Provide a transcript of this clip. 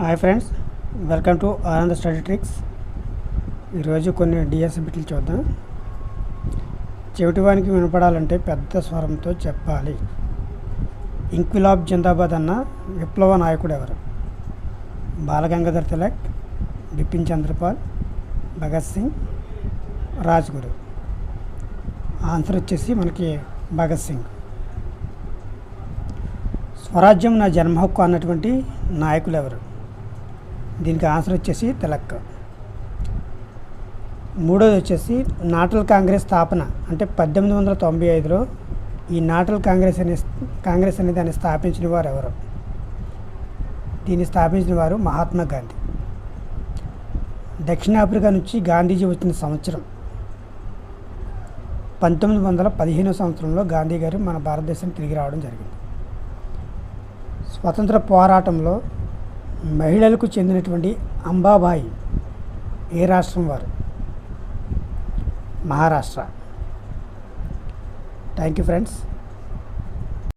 Hi friends welcome to Ananda study tricks ఈరోజు కొన్ని DS బిట్లు చూద్దాం. చెవిటివానికి వినపడాలంటే పెద్ద స్వరంతో చెప్పాలి. ఇంక్విలాబ్ జిందాబాద్ అన్న విప్లవ నాయకుడు ఎవరు? బాలగంగాధర్ తిలక్ బిపిన్ చంద్రపాల్ భగత్ సింగ్ రాజ్గురు. ఆన్సర్ వచ్చేసి మనకి భగత్ సింగ్. స్వరాజ్యం నా జన్మ హక్కు అన్నటువంటి నాయకులు ఎవరు? దీనికి ఆన్సర్ వచ్చేసి తిలక్. మూడోది వచ్చేసి నాటల్ కాంగ్రెస్ స్థాపన అంటే పద్దెనిమిది వందల తొంభై ఐదులో ఈ నాటల్ కాంగ్రెస్ అనే కాంగ్రెస్ అనేది దాన్ని స్థాపించిన వారు ఎవరు? దీన్ని స్థాపించిన వారు మహాత్మా గాంధీ. దక్షిణాఫ్రికా నుంచి గాంధీజీ వచ్చిన సంవత్సరం పంతొమ్మిది వందల పదిహేనో సంవత్సరంలో గాంధీ గారు మన భారతదేశం తిరిగి రావడం జరిగింది. స్వతంత్ర పోరాటంలో మహిళలకు చెందినటువంటి అంబాబాయి ఏ రాష్ట్రం వారు? మహారాష్ట్ర. Thank you friends